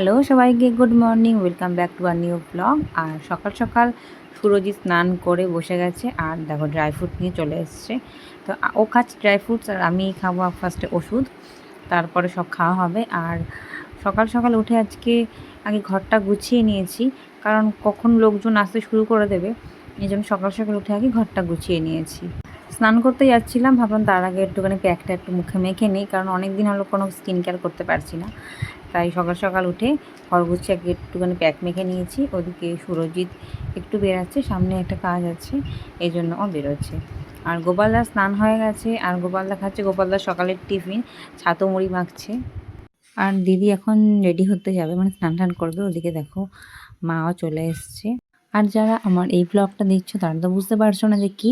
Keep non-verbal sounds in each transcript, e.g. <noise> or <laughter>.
Hello সবাইকে, good morning, welcome back to our new blog. আর সকাল সকাল সুরজি স্নান করে বসে গেছে আর দেখো ড্রাই ফ্রুট নিয়ে চলে এসছে। তো ও খাচ্ছে ড্রাই ফ্রুটস আর আমি খাব ফার্স্টে ওষুধ, তারপরে সব খাওয়া হবে। আর সকাল সকাল উঠে আজকে আগে ঘরটা গুছিয়ে নিয়েছি, কারণ কখন লোকজন আসতে শুরু করে দেবে, এই জন্য সকাল সকাল উঠে আগে ঘরটা গুছিয়ে নিয়েছি। স্নান করতে যাচ্ছিলাম, ভাবলাম তার আগে একটুখানি প্যাকটা একটু মুখে মেখে নিই, কারণ অনেক দিন হলো কোনো স্কিন কেয়ার করতে পারছি না। তাই সকাল সকাল উঠে আগে একটুখানি প্যাক মেখে নিয়েছি। ওদিকে সুরজিৎ একটু বেরাচ্ছে, সামনে একটা কাজ আছে, এই জন্য ও বেরোচ্ছে। আর গোপালদা স্নান হয়ে গেছে, আর গোপালদা খাচ্ছে গোপালদা সকালের টিফিন, ছাতো মুড়ি মাখছে। আর দিদি এখন রেডি হতে যাবে মানে স্নান টান করবে, ওদিকে দেখো মাও চলে এসছে। আর যারা আমার এই ব্লগটা দেখছ, তারা তো বুঝতে পারছ না যে কি,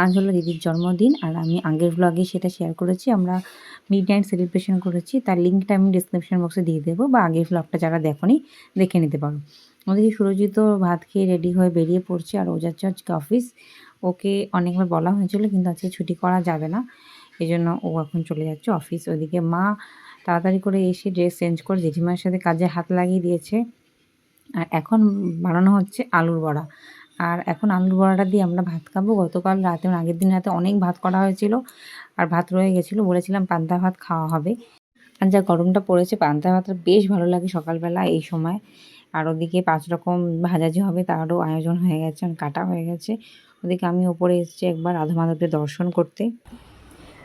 আজ হলো দিদির জন্মদিন, আর আমি আগের ব্লগে সেটা শেয়ার করেছি। আমরা মিড নাইট সেলিব্রেশন করেছি, তার লিঙ্কটা আমি ডিসক্রিপশন বক্সে দিয়ে দেবো বা আগের ব্লগটা যারা দেখোনি, দেখে নিতে পারো। ওদিকে সুরজিৎ ভাত খেয়ে রেডি হয়ে বেরিয়ে পড়ছে আর ও যাচ্ছে অফিস ওকে অনেকবার বলা হয়েছিল কিন্তু আজকে ছুটি করা যাবে না এই জন্য ও এখন চলে যাচ্ছে অফিস ওদিকে মা তাড়াতাড়ি করে এসে ড্রেস চেঞ্জ করে জেঠিমার সাথে কাজে হাত লাগিয়ে দিয়েছে। আর এখন বানানো হচ্ছে আলুর বড়া। আর এখন আলুর বড়াটা দিয়ে আমরা ভাত খাব। গতকাল রাতে, আগের দিন রাতে অনেক ভাত করা হয়েছিল আর ভাত রয়ে গেছিল। বলেছিলাম পান্তা ভাত খাওয়া হবে। আর যা গরমটা পড়েছে, পান্তা ভাতটা বেশ ভালো লাগে সকালবেলা এই সময়। আর ওদিকে পাঁচ রকম ভাজাজি হবে, তারও আয়োজন হয়ে গেছে, কাটা হয়ে গেছে। ওদিকে আমি ওপরে এসেছি একবার আধা মাধবদের দর্শন করতে।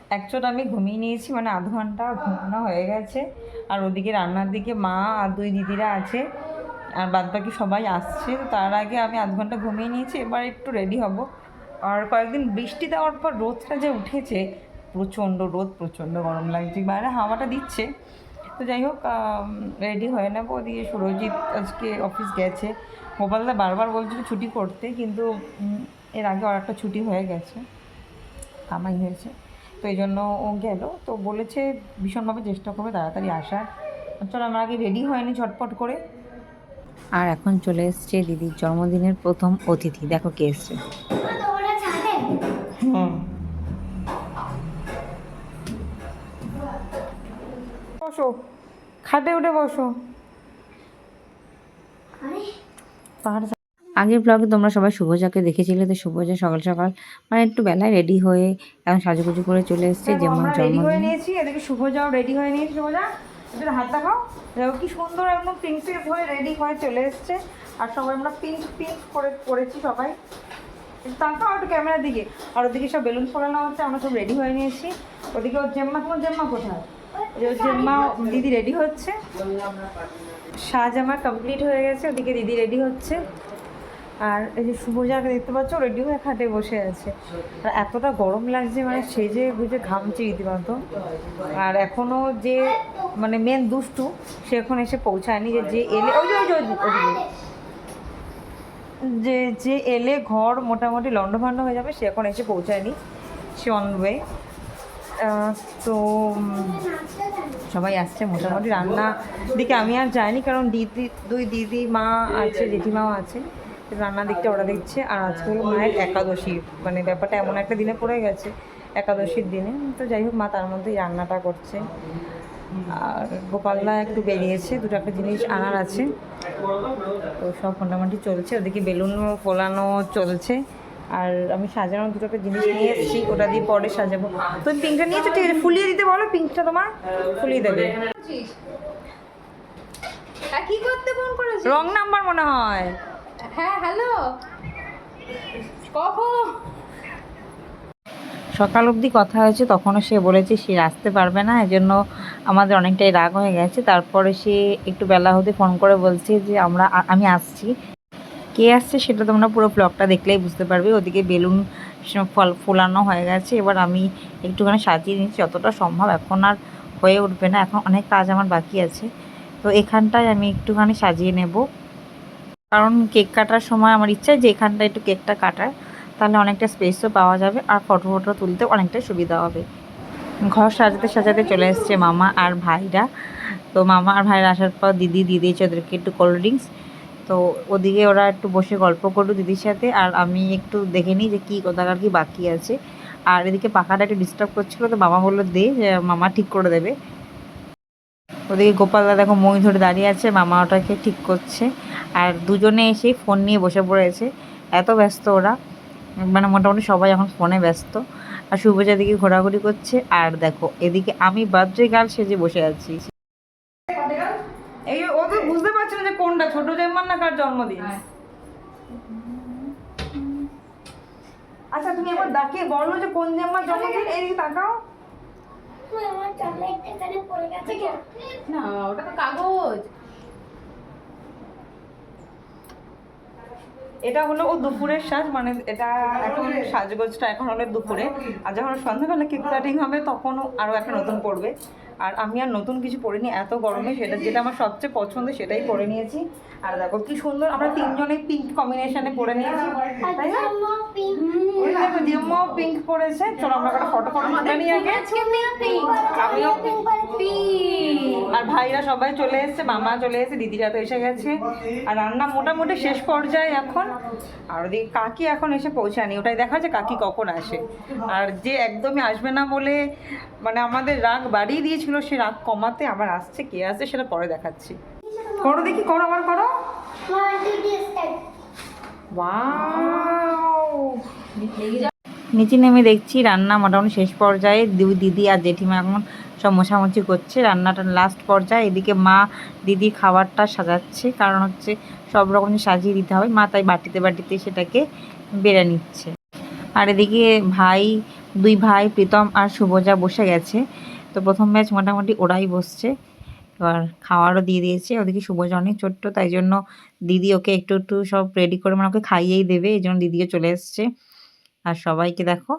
একচোট আমি ঘুমিয়ে নিয়েছি মানে আধ ঘণ্টা ঘুমানো হয়ে গেছে। আর ওদিকে রান্নার দিকে মা আর দুই দিদিরা আছে। আর বাদ বাকি সবাই আসছে। তো তার আগে আমি আধ ঘণ্টা ঘুমিয়ে নিয়েছি, এবার একটু রেডি হব। আর কয়েকদিন বৃষ্টি দেওয়ার পর রোদটা যে উঠেছে, প্রচণ্ড রোদ, প্রচণ্ড গরম লাগছে। বাইরে হাওয়াটা দিচ্ছে। তো যাই হোক রেডি হয়ে নেব। দিয়ে সুরজিৎ আজকে অফিস গেছে। গোপালদা বারবার বলছিল ছুটি করতে, কিন্তু এর আগে আর একটা ছুটি হয়ে গেছে। কামাই হয়েছে। তো এই জন্য ও গেল। তো বলেছে ভীষণভাবে চেষ্টা করবে তাড়াতাড়ি আসার। চলো, আমরা আগে রেডি হয়নি ঝটপট করে। আর এখন চলে এসছে দিদির জন্মদিনের প্রথম অতিথি। দেখো কে এসছে। বসো। খাটে উঠে বসো। পাহাড় আগের ব্লগে তোমরা সবাই শুভজাকে দেখেছিলে তো শুভজা সকাল সকাল মানে একটু বেলায় রেডি হয়ে এখন সাজুগুজু করে চলে এসেছে যে মার রেডি হয়ে জন্মদিন। নিয়েছি। এদিকে শুভজাও রেডি হয়ে নিয়েছি শুভজা। একটু হাত দেখাও। দেখো কি সুন্দর একদম প্রিন্সেস হয়ে রেডি হয়ে চলে এসছে। আর সবাই আমরা পিঙ্ক পিঙ্ক করে পরেছি সবাই। তাকাও একটু ক্যামেরার দিকে। আর ওদিকে সব বেলুন ফোলানো হচ্ছে, আমরা সব রেডি হয়ে নিয়েছি। ওদিকে ওর জেম্মা, তোমার জেম্মা কোথায়? ওর জেম্মা, দিদি রেডি হচ্ছে। সাজ আমার কমপ্লিট হয়ে গেছে, ওদিকে দিদি রেডি হচ্ছে। আর এই যে শুভজাকে দেখতে পাচ্ছ রেডি হয়ে খাটে বসে আছে। আর এতটা গরম লাগছে মানে সেজে গুজে ঘামছে রীতিমতো। আর এখনও যে মানে মেন দুষ্টু, সে এখন এসে পৌঁছায়নি যে যে এলে, ওই যে ওই যে। যে যে। এলে ঘর মোটামুটি লন্ডভন্ড হয়ে যাবে, সে এখন এসে পৌঁছায়নি, সে অন ওয়ে তো সবাই আসছে, মোটামুটি রান্না দিকে আমি আর যাইনি, কারণ দিদি, দুই দিদি মা আছে, জেঠিমাও আছে। তো রান্নার দিকটা ওরা দেখছে। আর আজকে হলো মায়ের একাদশী। মানে ব্যাপারটা এমন একটা দিনে পড়ে গেছে একাদশীর দিনে। তো যাই হোক মা তার মধ্যেই রান্নাটা করছে। আর গোপালদা একটু বেরিয়েছে দুটো একটা জিনিস আনার আছে। তো সব মোটামুটি চলছে। ওদিকে বেলুন ফোলানো চলছে। আর আমি সাজানোর দুটো একটা জিনিস নিয়ে এসেছি। ওটা দিয়ে পরে সাজাবো। তুমি পিঙ্কটা নিয়েছো ঠিক আছে? ফুলিয়ে দিতে বলো পিঙ্কটা তোমার? ফুলিয়ে দেবে। কি করতে ফোন রং নাম্বার মনে হয়। হ্যাঁ হ্যালো। কখন? সকাল অবধি কথা হয়েছে, তখনও সে বলেছে সে আসতে পারবে না, এজন্য আমাদের অনেকটাই রাগ হয়ে গেছে। তারপরে সে একটু বেলা হতে ফোন করে বলছে যে, আমরা আমি আসছি। কে আসছে সেটা তোমরা পুরো ব্লগটা দেখলেই বুঝতে পারবে। ওদিকে বেলুন ফল, ফোলানো হয়ে গেছে। এবার আমি একটুখানি সাজিয়ে নিচ্ছি। যতটা সম্ভব এখন আর হয়ে উঠবে না। এখন অনেক কাজ আমার বাকি আছে। তো এখানটায় আমি একটুখানি সাজিয়ে নেব। কারণ কেক কাটার সময় আমার ইচ্ছা যে এখানটায় একটু কেকটা কাটার, তাহলে অনেকটা স্পেসও পাওয়া যাবে আর ফটো ফটো তুলতে অনেকটা সুবিধা হবে। ঘর সাজাতে সাজাতে চলে এসছে মামা আর ভাইরা। তো মামা আর ভাইরা আসার পর দিদি দিয়ে দিয়েছে ওদেরকে একটু কোল্ড ড্রিঙ্কস তো ওদিকে ওরা একটু বসে গল্প করল দিদির সাথে আর আমি একটু দেখে নিই যে কী কোথাকার কি বাকি আছে। আর এদিকে পাখাটা একটু ডিস্টার্ব করছিল, তো মামা বলল দে মামা ঠিক করে দেবে। ওদিকে গোপালদা দেখো মই ধরে দাঁড়িয়ে আছে মামা ওটাকে ঠিক করছে। আর দুজনে এসে ফোন নিয়ে বসে পড়েছে। এত ব্যস্ত ওরা। মানে মোটামুটি সবাই এখন ফোনে ব্যস্ত। আর শুভজা দিকে ঘোরাঘুরি করছে। আর দেখো এদিকে আমি বার্থডে গার্ল সেজে বসে আছি। এই ও তো বুঝতে পারছে না যে কোনটা ছোট জামার না কার জন্মদিন? আচ্ছা তুমি একবার ডাকিয়ে বলো যে কোন জামার জন্মদিন? এইদিকে তাকাও আমার চকলেট এখানে পড়ে গেছে কেন না, ওটা কাগজ। এটা হলো ও দুপুরের সাজ মানে এটা এখন সাজগোজটা এখন হলো দুপুরে। আর যখন সন্ধ্যাবেলা কেক কাটিং হবে, তখন আরও একটা নতুন পড়বে। আর আমি আর নতুন কিছু পরিনি এত গরমে সেটা যেটা আমার সবচেয়ে পছন্দ সেটাই পরে নিয়েছি। আর দেখো কি সুন্দর আমরা তিনজনেই পিঙ্ক কম্বিনেশনে পরে নিয়েছি। তাই না? ওই দেখো জিম্মা পিঙ্ক পরেছে চলো আমরা একটা ফটো ফটো তুলে নিই আগে। আমিও পিঙ্ক আমিও আর ভাইরা সবাই চলে এসেছে মামা চলে এসেছে দিদিরা তো এসে গেছে। আর রান্না মোটামুটি শেষ পর্যায়ে এখন। আর ওদিকে কাকি এখন এসে পৌঁছায়নি ওটাই দেখা যে কাকি কখন আসে। আর যে একদমই আসবে না বলে মানে আমাদের রাগ বাড়িয়ে দিয়েছিল সে রাগ কমাতে, আবার আসছে, কে আসছে সেটা পরে দেখাচ্ছি। করো দেখি, করো আবার করো। নিচে নেমে দেখছি, রান্না মোটামুটি শেষ পর্যায়ে। দুই দিদি আর জেঠিমা এখন সব মোছামুছি করছে, রান্নাটা লাস্ট পর্যায়ে। এদিকে মা দিদি খাবারটা সাজাচ্ছে, কারণ হচ্ছে সব রকম সাজিয়ে দিতে হবে। মা তাই বাটিতে বাটিতে সেটাকে বেড়ে নিচ্ছে। আর এদিকে ভাই, দুই ভাই, প্রীতম আর শুভজা বসে গেছে। তো প্রথম ব্যাচ মোটামুটি ওরাই বসছে। এবার খাওয়ারও দিয়ে দিয়েছে। ওদিকে শুভজা অনেক ছোট্ট, তাই জন্য দিদি ওকে একটু একটু সব রেডি করে মানে ওকে খাইয়েই দেবে, এই জন্য দিদিও চলে এসছে। আর সবাইকে দেখো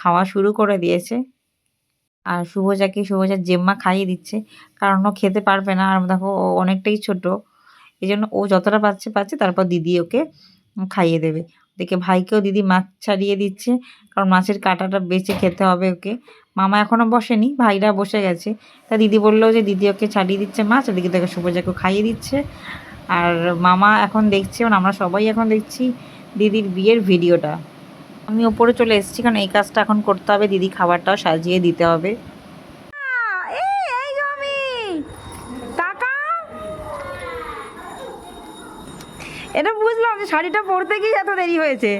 খাওয়া শুরু করে দিয়েছে। আর শুভজাকে, শুভজার জেম্মা খাইয়ে দিচ্ছে, কারণ ও খেতে পারবে না। আর দেখো, ও অনেকটাই ছোট, এই জন্য ও যতটা পাচ্ছে পাচ্ছে তারপর দিদি ওকে খাইয়ে দেবে। দেখে ভাইকেও দিদি মাছ ছাড়িয়ে দিচ্ছে, কারণ মাছের কাঁটাটা বেছে খেতে হবে ওকে। মামা এখনও বসেনি, ভাইরা বসে গেছে। তা দিদি বলল যে, দিদি ওকে ছাড়িয়ে দিচ্ছে মাছ ওদিকে দেখো শুভজাকেও খাইয়ে দিচ্ছে। আর মামা এখন দেখছে মানে আমরা সবাই এখন দেখছি দিদির বিয়ের ভিডিওটা। আমি ওপরে চলে এসেছি, কারণ এই কাজটা এখন করতে হবে, দিদি খাবারটাও সাজিয়ে দিতে হবে এই এই যে আমি টাকা বুঝলাম যে শাড়িটা পরতে গিয়ে এত দেরি হয়েছে।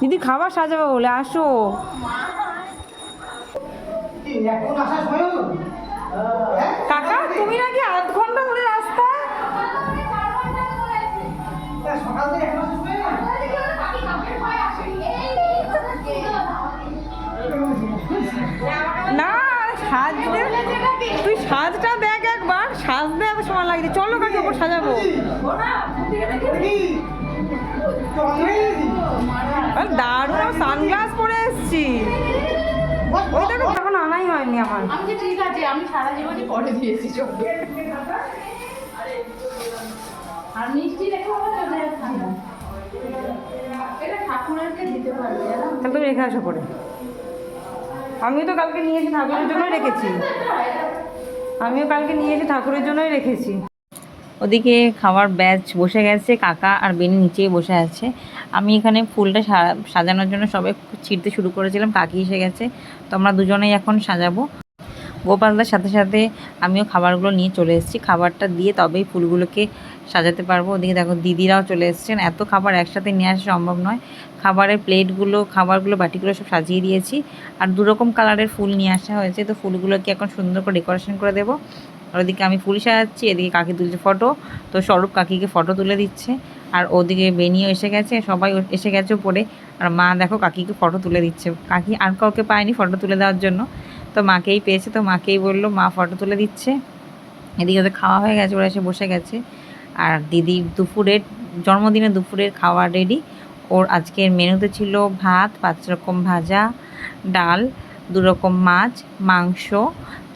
দিদি খাবার সাজাবো বলে, আসো। কাকা, তুমি নাকি আধ ঘণ্টা ধরে রাস্তা না সাজতে দারুণ সানগ্লাস পরে এসছি। ওই দেখো এখন আনাই হয়নি আমার। আমি ঠিক আছে আমি সারা জীবনই পরে দিয়েছি চোখ। আর মিষ্টি রেখে তুমি আসো পরে। আমিও তো কালকে নিয়ে এসে ঠাকুরের জন্যই রেখেছি। আমিও কালকে নিয়ে এসে ঠাকুরের জন্যই রেখেছি। ওদিকে খাওয়ার ব্যাচ বসে গেছে, কাকা আর বেনি নিচেই বসে আছে। আমি এখানে ফুলটা সাজানোর জন্য সবাই ছিঁড়তে শুরু করেছিলাম, কাকি এসে গেছে। তো আমরা দুজনেই এখন সাজাবো। গোপালদার সাথে সাথে আমিও খাবারগুলো নিয়ে চলে এসেছি। খাবারটা দিয়ে তবেই ফুলগুলোকে সাজাতে পারব। ওদিকে দেখো দিদিরাও চলে এসেছেন। এত খাবার একসাথে নিয়ে আসা সম্ভব নয়। খাবারের প্লেটগুলো, খাবারগুলো, বাটিগুলো সব সাজিয়ে দিয়েছি। আর দু রকম কালারের ফুল নিয়ে আসা হয়েছে। তো ফুলগুলোকে এখন সুন্দর করে ডেকোরেশন করে দেবো। আর ওদিকে আমি ফুল সাজাচ্ছি এদিকে কাকি তুলছে ফটো তো স্বরূপ কাকিকে ফটো তুলে দিচ্ছে। আর ওদিকে বেনিও এসে গেছে, সবাই এসে গেছে পরে আর মা দেখো কাকিকে ফটো তুলে দিচ্ছে। কাকি আর কাউকে পায়নি ফটো তুলে দেওয়ার জন্য। তো মাকেই পেয়েছে, তো মাকেই বলল, মা ফটো তুলে দিচ্ছে। এদিকে ওদের খাওয়া হয়ে গেছে, ওরা এসে বসে গেছে। আর দিদির দুপুরের, জন্মদিনে দুপুরের খাওয়া রেডি ওর আজকের মেনুতে ছিল ভাত, পাঁচ রকম ভাজা, ডাল, দু রকম মাছ, মাংস,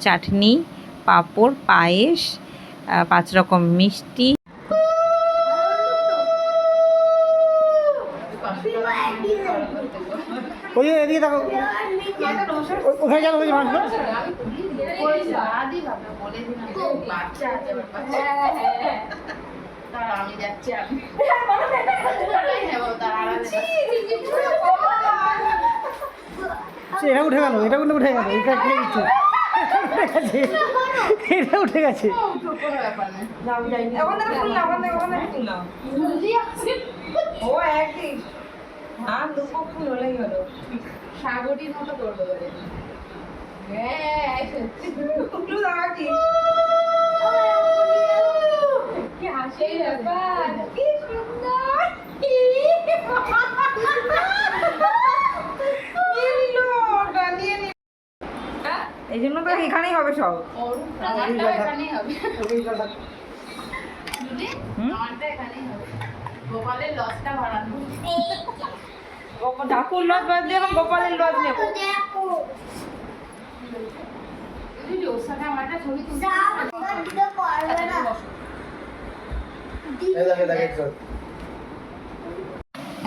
চাটনি পাঁপড় পায়েস পাঁচ রকম মিষ্টি। ওই এদিকে দেখো। ওখানে আমি যাচ্ছি এটা উঠে গেল এটা উঠে গেল এটা উঠে গেছে এটা উঠে গেছে। হলো মতো করব হ্যাঁ কি? কি হাসি ব্যাপার? কি সুন্দর <laughs> নিয়ে নিলো, ওটা নিয়ে নিলো। এই জন্য তো এখানেই হবে সব। ঠাকুর লজ বাদ দিয়ে এখন গোপালের লজ নেব।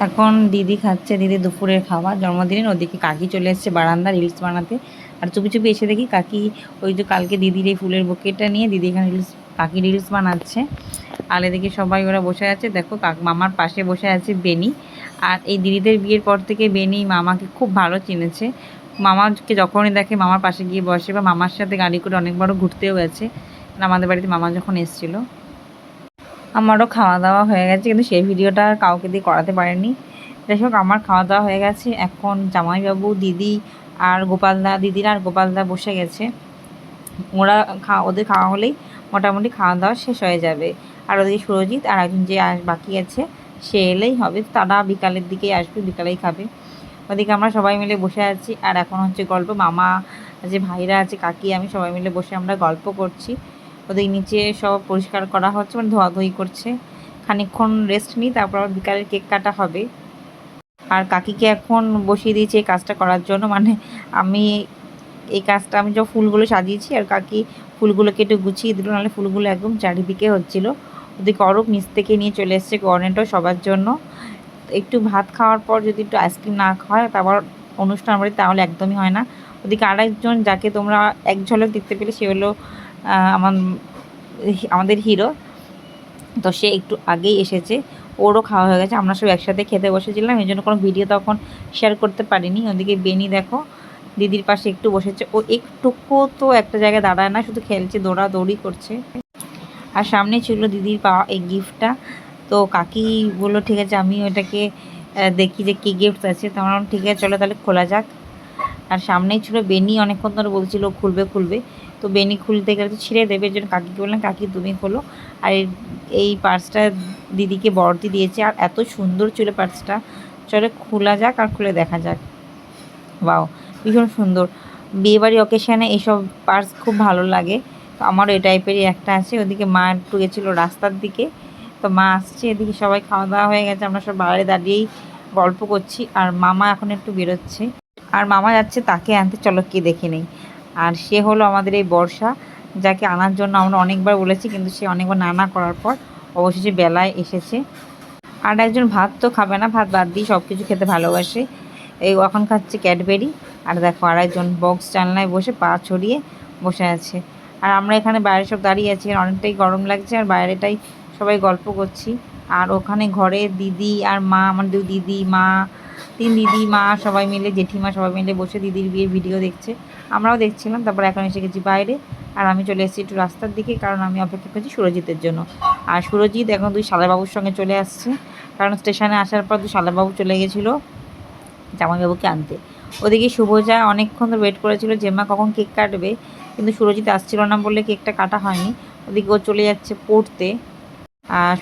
এখন দিদি খাচ্ছে, দিদি দুপুরের খাবার, জন্মদিনের ওদিকে কাকি চলে এসেছে বারান্দা রিলস বানাতে। আর চুপি চুপি এসে দেখি কাকি ওই যে কালকে দিদির এই ফুলের বুকেটটা নিয়ে দিদি এখানে রিলস কাকি রিলস বানাচ্ছে। আর এদিকে সবাই ওরা বসে আছে। দেখো কাক, মামার পাশে বসে আছে বেনি। আর এই দিদিদের বিয়ের পর থেকে বেনি মামাকে খুব ভালো চিনেছে। মামাকে যখনই দেখে মামার পাশে গিয়ে বসে বা মামার সাথে গাড়ি করে অনেকবারও ঘুরতেও গেছে। আমাদের বাড়িতে মামা যখন এসেছিল, আমারও খাওয়া দাওয়া হয়ে গেছে। কিন্তু সেই ভিডিওটা আর কাউকে দিয়ে করাতে পারেনি। যাই হোক, আমার খাওয়া দাওয়া হয়ে গেছে। এখন জামাইবাবু, দিদি আর গোপালদা দিদিরা আর গোপালদা বসে গেছে। ওরা খা, ওদের খাওয়া হলেই মোটামুটি খাওয়া দাওয়া শেষ হয়ে যাবে। আর ওদিকে সুরজিৎ আর একজন যে বাকি আছে, সে এলেই হবে। তারা বিকালের দিকেই আসবে, বিকালেই খাবে। ওদিকে আমরা সবাই মিলে বসে আছি। আর এখন হচ্ছে গল্প। মামা, যে ভাইরা আছে, কাকি, আমি সবাই মিলে বসে আমরা গল্প করছি। ওদের নিচে সব পরিষ্কার করা হচ্ছে মানে ধোয়াধুয়ি করছে। খানিকক্ষণ রেস্ট নিই, তারপর আবার বিকালের কেক কাটা হবে। আর কাকিকে এখন বসিয়ে দিয়েছি এই কাজটা করার জন্য। মানে আমি এই কাজটা, আমি যখন ফুলগুলো সাজিয়েছি আর কাকি ফুলগুলোকে একটু গুছিয়ে দিল, নাহলে ফুলগুলো একদম চারিদিকে হচ্ছিল। ওদিকে অরূপ নিচ থেকে নিয়ে চলে এসছে কর্নেটো সবার জন্য। একটু ভাত খাওয়ার পর যদি একটু আইসক্রিম না খাওয়ায় তারপর অনুষ্ঠান বাড়ি তাহলে একদমই হয় না। ওদিকে আরেকজন, যাকে তোমরা এক ঝলক দেখতে পেলে, সে হলো আমার, আমাদের হিরো। তো সে একটু আগেই এসেছে। ওরও খাওয়া হয়ে গেছে। আমরা সব একসাথে খেতে বসেছিলাম এই জন্য কোনো ভিডিও তখন শেয়ার করতে পারিনি। ওদিকে বেনি দেখো, দিদির পাশে একটু বসেছে। ও একটুকু তো একটা জায়গায় দাঁড়ায় না, শুধু খেলছে, দৌড়াদৌড়ি করছে। আর সামনে ছিল দিদির পাওয়া এই গিফটটা তো কাকি বলল, ঠিক আছে আমি ওটাকে দেখি যে কী গিফট আছে। তো আমার ঠিক আছে, চলো তাহলে খোলা যাক। আর সামনেই ছিল বেনি, অনেকক্ষণ ধরে বলছিল, খুলবে খুলবে। তো বেনি খুলতে গেলে তো ছিঁড়ে দেবে জন্য কাকিকে বললাম, কাকি, তুমি খোলো। আর এই- পার্সটা দিদিকে বর্দি দিয়েছে, আর এত সুন্দর ছিল পার্সটা। চলে খোলা যাক আর খুলে দেখা যাক। বাও ভীষণ সুন্দর। বিয়েবাড়ি অকেশানে এইসব পার্স খুব ভালো লাগে। তো আমারও এই টাইপেরই একটা আছে, ওদিকে মা একটু গেছিল রাস্তার দিকে। তো মা আসছে, এদিকে সবাই খাওয়া দাওয়া হয়ে গেছে, আমরা সব বাইরে দাঁড়িয়েই গল্প করছি, আর মামা এখন একটু বেরোচ্ছে। আর মামা যাচ্ছে তাকে আনতে, চলো কি দেখে নেই। আর সে হলো আমাদের এই বর্ষা, যাকে আনার জন্য আমরা অনেকবার বলেছি, কিন্তু সে অনেকবার না না করার পর অবশেষে বেলায় এসেছে। আর একজন ভাত তো খাবে না, ভাত বাদ দিয়ে সব কিছু খেতে ভালোবাসে। এই এখন খাচ্ছে ক্যাডবেরি, আর দেখো আর একজন বক্স জানলায় বসে পা ছড়িয়ে বসে আছে। আর আমরা এখানে বাইরে সব দাঁড়িয়ে আছি আর অনেকটাই গরম লাগছে, আর বাইরেটাই সবাই গল্প করছি। আর ওখানে ঘরে দিদি আর মা আমার দু দিদি, মা তিন দিদি, মা সবাই মিলে, জেঠিমা সবাই মিলে বসে দিদির বিয়ের ভিডিও দেখছে। আমরাও দেখছিলাম, তারপর এখন এসে গেছি বাইরে। আর আমি চলে এসেছি একটু রাস্তার দিকে, কারণ আমি অপেক্ষা করছি সুরজিতের জন্য। আর সুরজিৎ এখন দুই শালাবাবুর সঙ্গে চলে আসছে। কারণ স্টেশনে আসার পর দুই শালাবাবু চলে গেছিল জামাইবাবুকে আনতে। ওদিকে শুভজা অনেকক্ষণ ধরে ওয়েট করেছিল যে, মা, কখন কেক কাটবে? কিন্তু সুরজিৎ আসছিল না বলে কেকটা কাটা হয়নি। ওদিকে ও চলে যাচ্ছে পড়তে।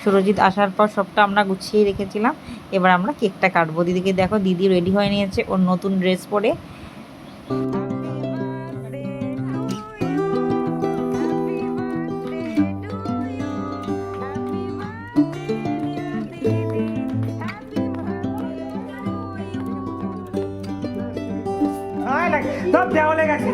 সুরজিৎ আসার পর সবটা আমরা গুছিয়ে রেখেছিলাম। এবার আমরা কেকটা কাটবো। দিদিকে দেখো দিদি রেডি হয়ে নিয়েছে ওর নতুন ড্রেস পরে। আয় লাগে সব দেওয়ালে গেছে।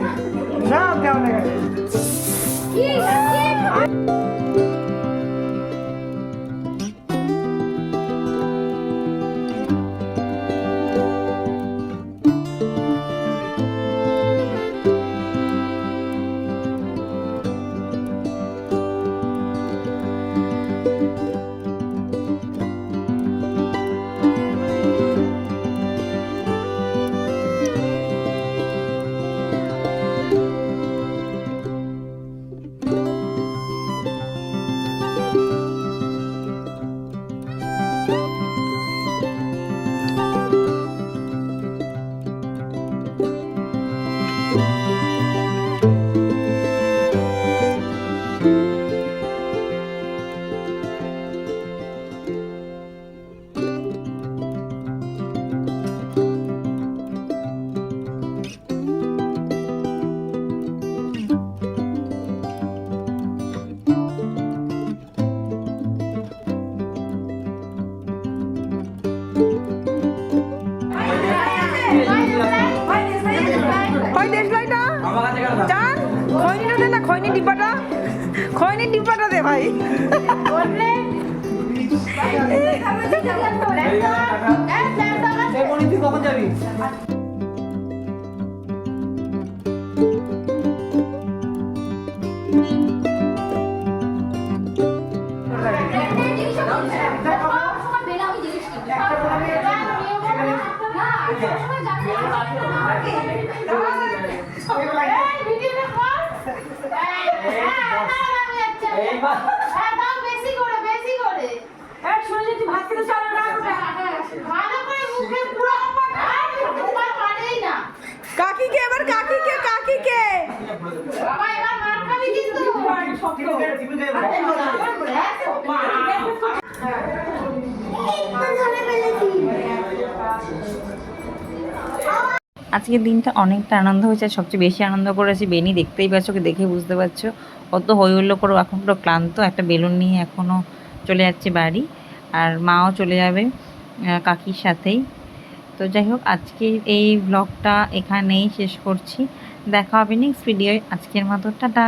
Okay. বেশি করে বেশি করে। ভালো করে মুখে পুরো তোমার মানেই না। কাকিকে এবার কাকিকে কাকিকে। বাবা এবার মার খাবি কিন্তু। আজকের দিনটা অনেকটা আনন্দ হয়েছে আর সবচেয়ে বেশি আনন্দ করেছি। বেনি দেখতেই পাচ্ছ কি দেখে বুঝতে পারছ। অত হই হুল্লো করে এখন পুরো ক্লান্ত, একটা বেলুন নিয়ে এখনও চলে যাচ্ছে বাড়ি। আর মাও চলে যাবে কাকির সাথেই। তো যাই হোক আজকে এই ব্লগটা এখানেই শেষ করছি। দেখা হবে নেক্সট ভিডিও আজকের মতো, টাটা।